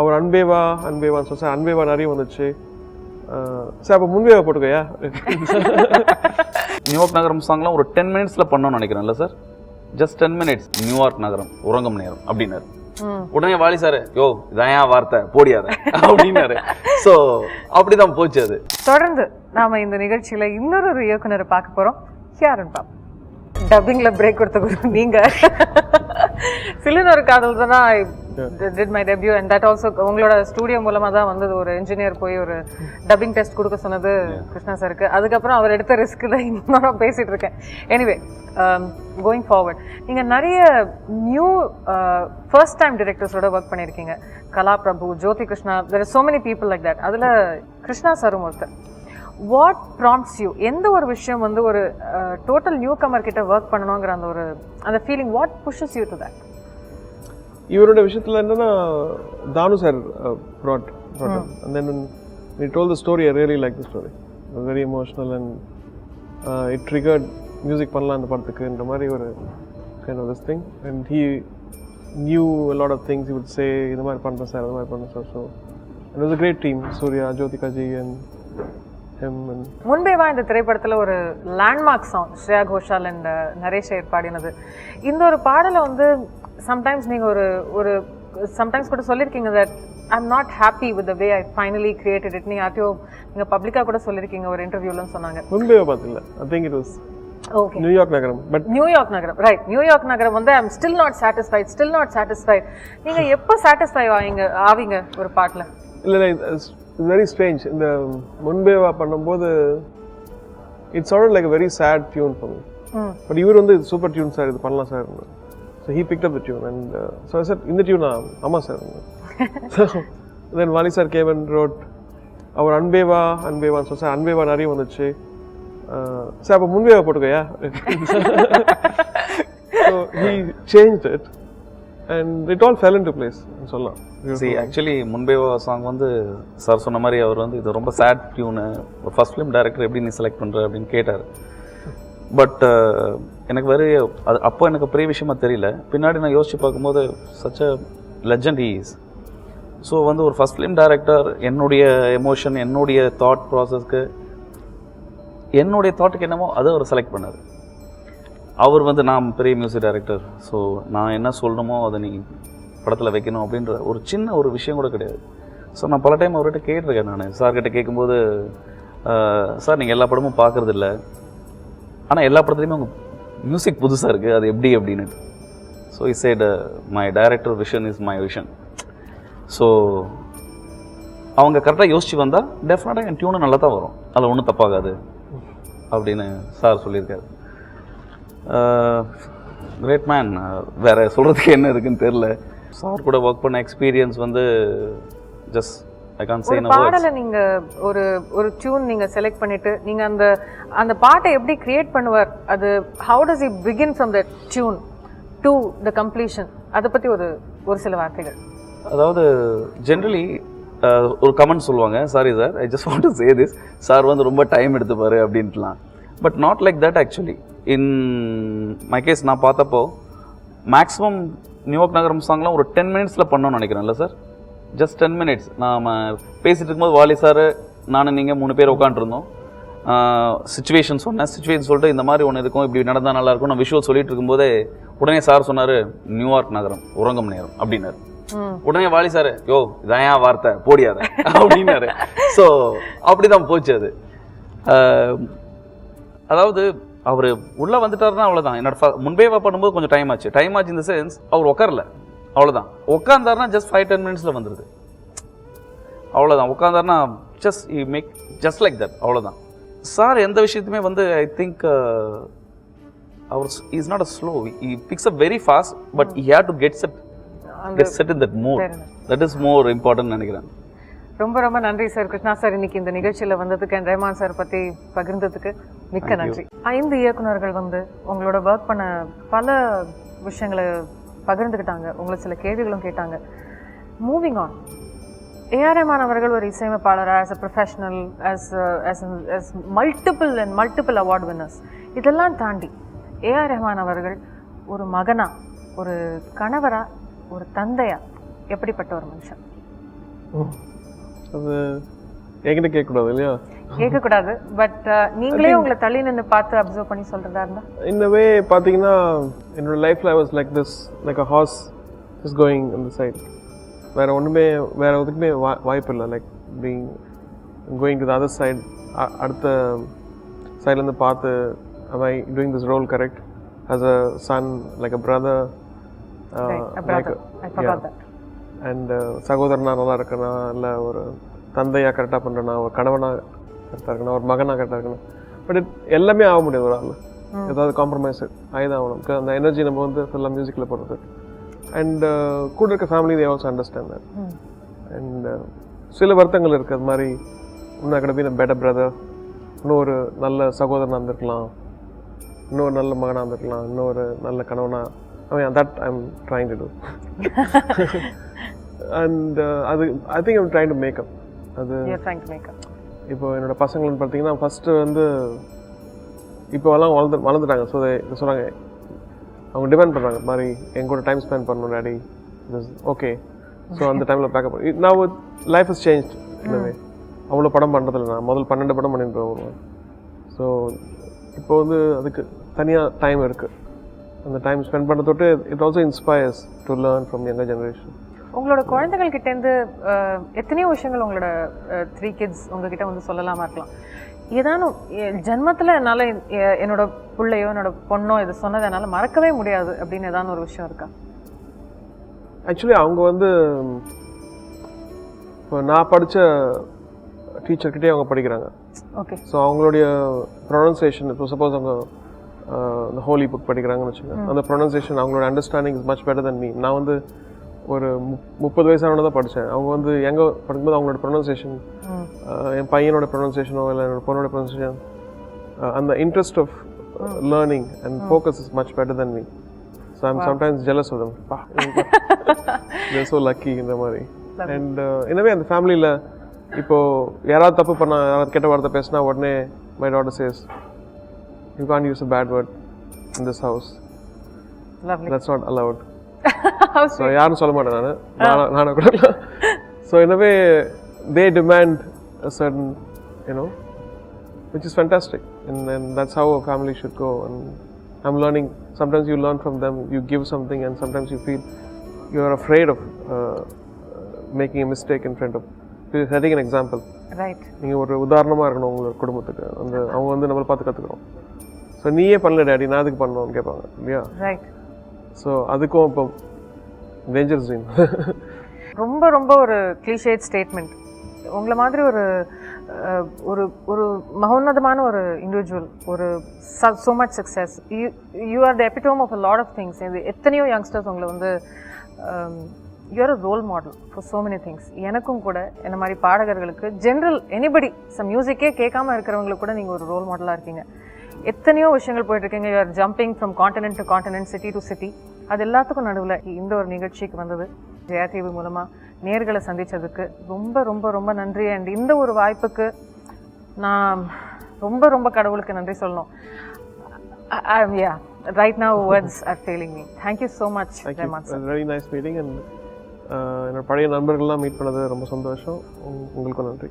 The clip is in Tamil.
அவர் அன்பேவா அன்பேவான்னு சொல்லி சார் அன்பேவா நிறைய வந்துச்சு. சார் அப்போ முன்பேவா போட்டுக்கோயா? நியூயார்க் நகரம் சாங்லாம் ஒரு டென் மினிட்ஸில் பண்ணோம்னு நினைக்கிறேன்ல sir? Just ten minutes New York நகரம் உறங்கும் நேரம் அப்படின்னாரு. உடனே வாலி சார் யோ இதான் வார்த்தை? போடியாத. அப்படின்னாரு. ஸோ அப்படிதான் போச்சு அது. தொடர்ந்து நாம இந்த நிகழ்ச்சியில இன்னொரு ஒரு இயக்குனரை பார்க்க போறோம். யாருன்னு பாப்போம் டப்பிங்ல பிரேக் கொடுத்த நீங்க. சிலின் ஒரு காதல் தானே? Did my debut and that also உங்களோட ஸ்டூடியோ மூலமா தான் வந்தது ஒரு இன்ஜினியர் போய் ஒரு டப்பிங் டெஸ்ட் கொடுக்க சொன்னது கிருஷ்ணா சாருக்கு அதுக்கப்புறம் அவர் எடுத்த ரிஸ்க் தான் இன்னும் நான் பேசிட்டு இருக்கேன். எனிவே கோயிங் ஃபார்வர்ட் நீங்க நிறைய நியூ ஃபர்ஸ்ட் டைம் டிரெக்டர்ஸோட ஒர்க் பண்ணியிருக்கீங்க Kala Prabhu Jyothi Krishna there so many people like that. அதுல கிருஷ்ணா சாரும் ஒருத்தர். வாட் ப்ராம்ப்ஸ் யூ எந்த ஒரு விஷயம் வந்து ஒரு டோட்டல் நியூ கமர் கிட்ட ஒர்க் பண்ணணுங்கிற அந்த ஒரு அந்த feeling what pushes you to that இவரோட விஷயத்தில் என்னன்னா Thanu sir brought brought and then நீ told the story I really like the story very emotional and it triggered music பண்ணலாம் அந்த படத்துக்குன்ற மாதிரி ஒரு kind of this thing and he knew lot of things would say இது மாதிரி பண்ணுறேன் சார் அது மாதிரி பண்ணுறேன் sir so it was a great team Surya Jyothika ji and hmm and முன்பே வா இந்த திரைப்படத்துல ஒரு landmark song Shreya Ghoshal and Naresh Iyer பாடினது இந்த ஒரு பாடலை வந்து சம்டைம்ஸ் நீங்க ஒரு ஒரு சம்டைம்ஸ் கூட சொல்லியிருக்கீங்க that I am not happy with way I finally created it நீ யார்ட்டையோ நீங்க பப்ளிக்காக கூட சொல்லியிருக்கீங்க ஒரு இன்டர்வியூலன்னு சொன்னாங்க. முன்பே பார்த்தில்ல I think it was okay New York நகரம் பட் நியூயார்க் நகரம் ரைட் நியூயார்க் நகரம் வந்து I'm still not satisfied still not satisfied நீங்க எப்போ சாட்டிஸ்ஃபை ஆவீங்க ஆவீங்க ஒரு பாட்டுல? இல்லை இல்லை இட்ஸ் வெரி ஸ்ட்ரேஞ்ச் இந்த முன்பேவா பண்ணும்போது it's already like very sad tune for me but இவர் வந்து சூப்பர் டியூன் சார் இது பண்ணலாம் sir so he pick up the tune and so sir இந்த டியூனா ஆமாம் sir then Vaali sir gave and wrote அவர் அன்பேவா அன்பேவான்னு சொல்லி சார் அன்பேவா நிறைய வந்துச்சு. சார் அப்போ முன்பேவா போட்டுக்கோயா? So he change it and it all fell in to place சொல்லலாம். சி ஆக்சுவலி முன்பே சாங் வந்து சார் சொன்ன மாதிரி அவர் வந்து இது ரொம்ப sad tune first film director எப்படி நீ செலக்ட் பண்ணுற அப்படின்னு கேட்டார். பட் எனக்கு வேறு அது அப்போ எனக்கு பெரிய விஷயமா தெரியல. பின்னாடி நான் யோசிச்சு பார்க்கும்போது such a legend is so வந்து ஒரு ஃபர்ஸ்ட் ஃபிலிம் டைரக்டர் என்னுடைய எமோஷன் என்னுடைய தாட் ப்ராசஸ்க்கு என்னுடைய தாட்டுக்கு என்னமோ அதை அவர் செலக்ட் பண்ணார். அவர் வந்து நான் பெரிய மியூசிக் டைரக்டர் ஸோ நான் என்ன சொல்லணுமோ அதை நீ படத்தில் வைக்கணும் அப்படின்ற ஒரு சின்ன ஒரு விஷயம் கூட கிடையாது. ஸோ நான் பல டைம் அவர்கிட்ட கேட்டிருக்கேன் நான். சார்கிட்ட கேட்கும்போது சார் நீங்கள் எல்லா படமும் பார்க்கறது ஆனால் எல்லா படத்துலையுமே உங்கள் மியூசிக் புதுசாக இருக்குது அது எப்படி அப்படின்னு. So is side my director vision is my vision so அவங்க கரெக்டாக யோசிச்சு வந்தால் டெஃபினட்டாக என் டியூனு நல்லா தான் வரும். அதில் ஒன்றும் தப்பாகாது. அப்படின்னு சார் சொல்லியிருக்காரு. கிரேட் மேன் வேற சொல்கிறதுக்கு என்ன இருக்குன்னு தெரில சார் கூட ஒர்க் பண்ண எக்ஸ்பீரியன்ஸ் வந்து ஜஸ்ட் ஐ கான் சே பாடலை நீங்க ஒரு ஒரு டியூன் நீங்க செலக்ட் பண்ணிட்டு நீங்க அந்த அந்த பாட்டை எப்படி கிரியேட் பண்ணுவார்? அது how does he begin from the tune to the completion அதை பத்தி ஒரு ஒரு சில வார்த்தைகள். அதாவது ஜென்ரலி ஒரு கமெண்ட் சொல்லுவாங்க sorry sir I just want to say this sir வந்து ரொம்ப டைம் எடுத்துப்பாரு அப்படின்ட்டுலாம். But not like that actually in my case நான் பார்த்தப்போ மேக்ஸிமம் நியூயார்க் நகரம் சாங்லாம் ஒரு டென் மினிட்ஸில் பண்ணோம்னு நினைக்கிறேன்ல சார் ஜஸ்ட் டென் மினிட்ஸ் நாம் பேசிட்டு இருக்கும்போது வாலி சார் நானும் நீங்கள் மூணு பேர் உட்காந்துருந்தோம் சுச்சுவேஷன் சொன்னேன். சுச்சுவேஷன் சொல்லிட்டு இந்த மாதிரி ஒன்று இருக்கும் இப்படி நடந்தால் நல்லா இருக்கும். நான் விஷுவல் சொல்லிட்டு இருக்கும்போதே உடனே சார் சொன்னார் நியூயார்க் நகரம் உறங்கும் நேரம் அப்படின்னாரு. உடனே வாலி சார் யோ இதான் ஏன் வார்த்தை? போடியாத அப்படின்னாரு. ஸோ அப்படிதான் போச்சு அது. அதாவது அவர் உள்ள வந்துட்டாருன்னா அவ்வளவுதான். என்னோட முன்பே பண்ணும்போது கொஞ்சம் டைம் ஆச்சு. டைம் ஆச்சு இந்த சென்ஸ் அவர் உட்காரல அவ்வளவுதான். உட்காந்தாருன்னா ஜஸ்ட் ஃபைவ் டென் மினிட்ஸ்ல வந்துருது. அவ்வளவுதான். உட்காந்தாருன்னா just he make just like that அவ்வளவுதான். சார் எந்த விஷயத்துமே வந்து I think our is not a slow he picks up very fast but he have to get set get set in that சரிங்க. தட் இஸ் மோர் இம்பார்ட்டன்ட் நினைக்கிறேன். ரொம்ப ரொம்ப நன்றி சார். கிருஷ்ணா சார் இன்னைக்கு இந்த நிகழ்ச்சியில வந்ததுக்கு and ரஹ்மான் சார் பத்தி பகிர்ந்ததுக்கு மிக்க நன்றி. ஐந்து இயக்குனர்கள் வந்து உங்களோட ஒர்க் பண்ண பல விஷயங்களை பகிர்ந்துக்கிட்டாங்க உங்களை சில கேள்விகளும் கேட்டாங்க. மூவிங் ஆன் ஏஆர் ரஹ்மான் அவர்கள் ஒரு இசையமைப்பாளர் as a professional as as multiple and multiple award winners. இதெல்லாம் தாண்டி ஏஆர் ரஹ்மான் அவர்கள் ஒரு மகனா ஒரு கணவரா ஒரு தந்தையா எப்படிப்பட்ட ஒரு மனுஷன்? அது என்கிட்ட கேட்கக்கூடாது இல்லையா? கேட்கக்கூடாது பட் நீங்களே உங்களை தள்ளி நின்று பார்த்து அப்சர்வ் பண்ணி இருந்தா? இந்த வே பார்த்தீங்கன்னா என்னோட லைஃப்பில் I was like this like a horse is going அந்த சைட் வேற ஒன்றுமே வேற எதுக்குமே வா வாய்ப்பு இல்லை. Like being going to the other side அடுத்த சைட்லேருந்து பார்த்து I doing this role correct as a son like a brother like and சகோதரனா நல்லா இருக்கனா? இல்லை ஒரு தந்தையாக கரெக்டாக பண்ணுறேனா ஒரு கணவனாக கரெக்டாக இருக்கணும் ஒரு மகனாக கரெக்டாக இருக்கணும் பட் இட் எல்லாமே ஆக முடியாது ஒரு ஆள் ஏதாவது காம்ப்ரமைஸ் ஆகிதான் ஆகணும் அந்த எனர்ஜி நம்ம வந்து ஃபுல்லாக மியூசிக்கில் போடுறது. அண்ட் கூட இருக்க family they also understand. And சில வருத்தங்கள் இருக்குது அது மாதிரி இன்னும் கடை பி பெட்டர் பிரதர் இன்னொரு நல்ல சகோதரனாக இருந்திருக்கலாம். இன்னொரு நல்ல மகனாக இருந்திருக்கலாம். இன்னொரு நல்ல கணவனாக I mean that I'm trying to do and அது I think I'm trying to make up அது. இப்போ என்னோட பசங்கள்னு பார்த்தீங்கன்னா ஃபஸ்ட்டு வந்து இப்போலாம் வளர்ந்து வளர்ந்துட்டாங்க ஸோ சொன்னாங்க அவங்க டிமாண்ட் பண்ணுறாங்க மாதிரி என் கூட டைம் ஸ்பெண்ட் பண்ணணும் டேடி ஓகே ஸோ அந்த டைமில் பேக்கப் பண்ணி நான் லைஃப் இஸ் சேஞ்ச் இன்னவே அவ்வளோ படம் பண்ணுறதில்ல நான் முதல் பன்னெண்டு படம் பண்ணிட்டு வருவேன் ஸோ இப்போ வந்து அதுக்கு தனியாக டைம் இருக்குது அந்த டைம் ஸ்பெண்ட் பண்ணுறது தொட்டு it also inspires to learn from younger generation உங்களோட குழந்தைகள் கிட்ட இருந்து அஹ், எத்தனையோ விஷயங்கள் உங்களோட த்ரீ கிட்ஸ் உங்ககிட்ட வந்து சொல்லலாமா இருக்கலாம். ஏதானும் ஜென்மத்துல என்னால என்னோட பிள்ளையோ என்னோட பொண்ணோ இது சொன்னதை என்னால மறக்கவே முடியாது அப்படின்னு ஏதாவது ஒரு விஷயம் இருக்கா? ஆக்சுவலி அவங்க வந்து இப்போ நான் படித்த டீச்சர்கிட்டே அவங்க படிக்கிறாங்க. ஓகே ஸோ அவங்களுடைய ப்ரொனன்சியேஷன் இப்போ சப்போஸ் அவங்க இந்த ஹோலி புக் படிக்கிறாங்கன்னு வச்சுக்கோங்க. அந்த ப்ரொனன்சியேஷன் அவங்களோட understanding is much better than me நான் வந்து ஒரு முப்- முப்பது வயசானவன தான் படித்தேன் அவங்க வந்து எங்கே படிக்கும்போது அவங்களோட ப்ரொனன்சியேஷன் என் பையனோட ப்ரொனன்சியேஷனோ இல்லை என்னோட பொண்ணோட ப்ரொனன்சியேஷன் அந்த interest of learning and focus is much better than me so I'm sometimes jealous of them they're so lucky இந்த மாதிரி. அண்ட் எனவே அந்த ஃபேமிலியில் இப்போ யாராவது தப்பு பண்ணா யாராவது கெட்ட வார்த்தை பேசினா உடனே my daughter says you can't use a bad word in this house that's not allowed so யாரும் சொல்ல மாட்டேன் நான் நானும் கூட ஸோ எனவே they demand certain you know which is fantastic and, and that's how a family should go and i'm learning sometimes you learn from them you give something and sometimes you feel you're afraid of uh, making a mistake in front of you're setting an example right நீங்கள் ஒரு உதாரணமாக இருக்கணும் உங்களோட குடும்பத்துக்கு அந்த அவங்க வந்து நம்மளை பார்த்து கற்றுக்குறோம் ஸோ நீயே பண்ணல டேடி நான் அதுக்கு பண்ணணும்னு கேட்பாங்க இல்லையா ரைட் ஸோ அதுக்கும் இப்போ டேஞ்சர் ஜீன் ரொம்ப ரொம்ப ஒரு கிளிஷேட் ஸ்டேட்மெண்ட் உங்களை மாதிரி ஒரு ஒரு ஒரு மகோன்னதமான ஒரு இண்டிவிஜுவல் ஒரு so much success you you are the epitome of a lot of things இது எத்தனையோ யங்ஸ்டர்ஸ் உங்களை வந்து you are a role model for so many things எனக்கும் கூட என்ன மாதிரி பாடகர்களுக்கு ஜென்ரல் எனிபடி சம் மியூசிக்கே கேட்காம இருக்கிறவங்களுக்கு கூட நீங்கள் ஒரு ரோல் மாடலாக இருக்கீங்க. எத்தனையோ விஷயங்கள் போயிட்டு இருக்கீங்க you're jumping from continent to continent city to city அது எல்லாத்துக்கும் நடுவில் இந்த ஒரு நிகழ்ச்சிக்கு வந்தது. ஜெயா டிவி மூலமாக நேர்களை சந்திச்சதுக்கு ரொம்ப ரொம்ப ரொம்ப நன்றி. அண்ட் இந்த ஒரு வாய்ப்புக்கு நான் ரொம்ப ரொம்ப கடவுளுக்கு நன்றி சொல்லணும். Yeah right now words are failing me thank you so much very nice meeting and என்னோட பழைய நண்பர்கள்லாம் மீட் பண்ணது ரொம்ப சந்தோஷம். உங்களுக்கும் நன்றி.